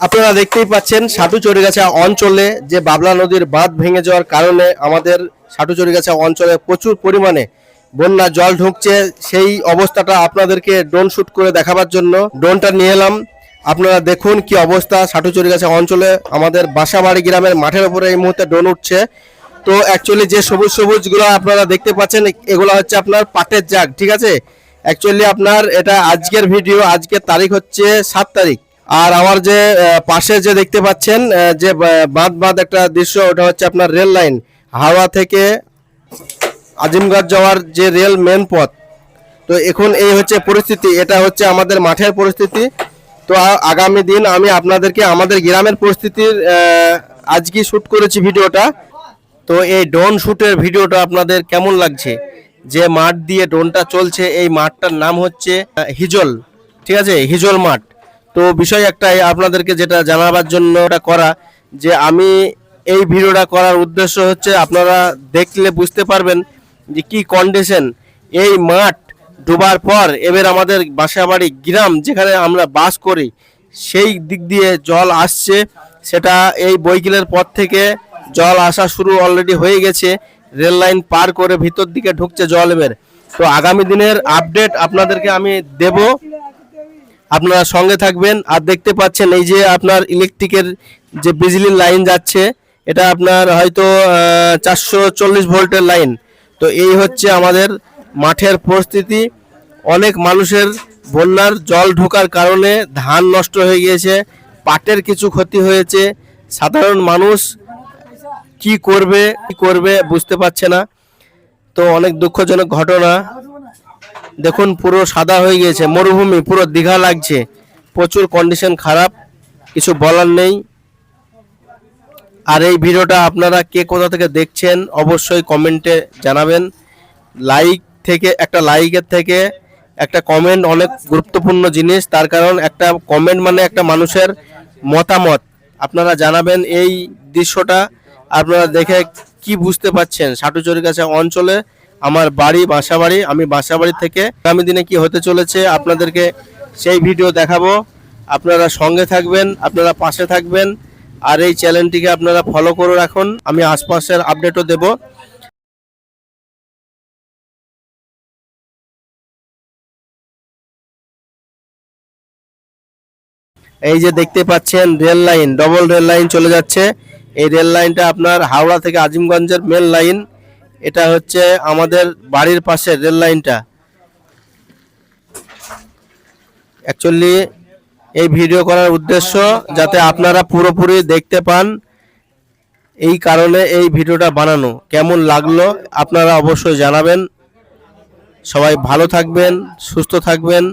আপনারা দেখতেই পাচ্ছেন সাটুচড়িগাছা অঞ্চলে যে বাবলা নদীর বাঁধ ভেঙে যাওয়ার কারণে আমাদের সাটুচড়িগাছা অঞ্চলে প্রচুর পরিমাণে বন্যা জল ঢুকছে। সেই অবস্থাটা আপনাদেরকে ড্রোন শুট করে দেখাবার জন্য। ড্রোনটা নিয়ে এলাম। আপনারা দেখুন কি অবস্থা সাটুচড়িগাছা অঞ্চলে। আমাদের বাসাবাড়ি গ্রামের মাঠের উপরে এই মুহূর্তে ড্রোন উঠছে। তো অ্যাকচুয়ালি যে সবুজ সবুজগুলো আপনারা দেখতে পাচ্ছেন, এগুলো হচ্ছে আপনার পাটের জাগ, ঠিক আছে? অ্যাকচুয়ালি আপনার এটা আজকের ভিডিও আজকের তারিখ হচ্ছে সাত তারিখ। আর আমার যে পাশে যে দেখতে পাচ্ছেন যে বাঁধ বাঁধ একটা দৃশ্য, ওটা হচ্ছে আপনার রেল লাইন। হাওড়া থেকে আজিমগঞ্জ যাওয়ার যে রেল মেন পথ। তো এখন এই হচ্ছে পরিস্থিতি, এটা হচ্ছে আমাদের মাঠের পরিস্থিতি। তো আগামী দিন আমি আপনাদেরকে আমাদের গ্রামের পরিস্থিতির আজকে শ্যুট করেছি ভিডিওটা। তো এই ড্রোন শ্যুটের ভিডিওটা আপনাদের কেমন লাগছে? যে মাঠ দিয়ে ড্রোনটা চলছে, এই মাঠটার নাম হচ্ছে হিজল। ঠিক আছে? হিজল মাঠ। তো বিষয় একটাই, আপনাদেরকে যেটা জানাবার জন্য এটা করা, যে আমি এই ভিডিওটা করার উদ্দেশ্য হচ্ছে আপনারা দেখলে বুঝতে পারবেন যে কি কন্ডিশন এই মাঠ ডোবার পর এবার আমাদের বাসাবাড়ি গ্রাম যেখানে আমরা বাস করি, সেই দিক দিয়ে জল আসছে। সেটা এই বইকিলের পর থেকে জল আসা শুরু অলরেডি হয়ে গেছে, রেল লাইন পার করে ভিতর দিকে ঢুকছে জল এবার। তো আগামী দিনের আপডেট আপনাদেরকে আমি দেব। আপনারা সঙ্গে থাকবেন। আর দেখতে পাচ্ছেন এই যে আপনার ইলেকট্রিকের যে বিজলির লাইন যাচ্ছে, এটা আপনার হয়তো চারশো চল্লিশ ভোল্টের লাইন তো এই হচ্ছে আমাদের মাঠের পরিস্থিতি। অনেক মানুষের বন্যার জল ঢোকার কারণে ধান নষ্ট হয়ে গিয়েছে, পাটের কিছু ক্ষতি হয়েছে। সাধারণ মানুষ কি করবে কি করবে বুঝতে পারছে না। তো অনেক দুঃখজনক ঘটনা। দেখুন, পুরো সাদা হয়ে গিয়েছে, মরুভূমি, পুরো দীঘা লাগছে। প্রচুর কন্ডিশন খারাপ, কিছু বলার নেই। আর এই ভিডিওটা আপনারা কে কোথা থেকে দেখছেন, অবশ্যই কমেন্টে জানাবেন। লাইক থেকে, একটা লাইকের থেকে একটা কমেন্ট অনেক গুরুত্বপূর্ণ জিনিস, তার কারণ একটা কমেন্ট মানে একটা মানুষের মতামত। আপনারা জানাবেন এই দৃশ্যটা, আপনারা দেখে কি বুঝতে পাচ্ছেন সাটুচুরির কাছে অঞ্চলে আমার বাড়ি বাসাবাড়ি আমি বাসাবাড়ি থেকে আগামী দিনে কি হতে চলেছে আপনাদেরকে সেই ভিডিও দেখাবো। আপনারা সঙ্গে থাকবেন, আপনারা পাশে থাকবেন, আর এই চ্যানেলটিকে আপনারা ফলো করে রাখুন। আমি আশপাশের আপডেটও দেব। এই যে দেখতে পাচ্ছেন, rail line double rail line চলে যাচ্ছে। এই রেল লাইনটা আপনার হাওড়া থেকে আজিমগঞ্জের মেন লাইন এটা হচ্ছে আমাদের বাড়ির পাশে রেল লাইনটা। অ্যাকচুয়ালি এই ভিডিও করার উদ্দেশ্য যাতে আপনারা পুরোপুরি দেখতে পান এই কারণে এই ভিডিওটা বানানো। কেমন লাগল আপনারা অবশ্যই জানাবেন। সবাই ভালো থাকবেন, সুস্থ থাকবেন।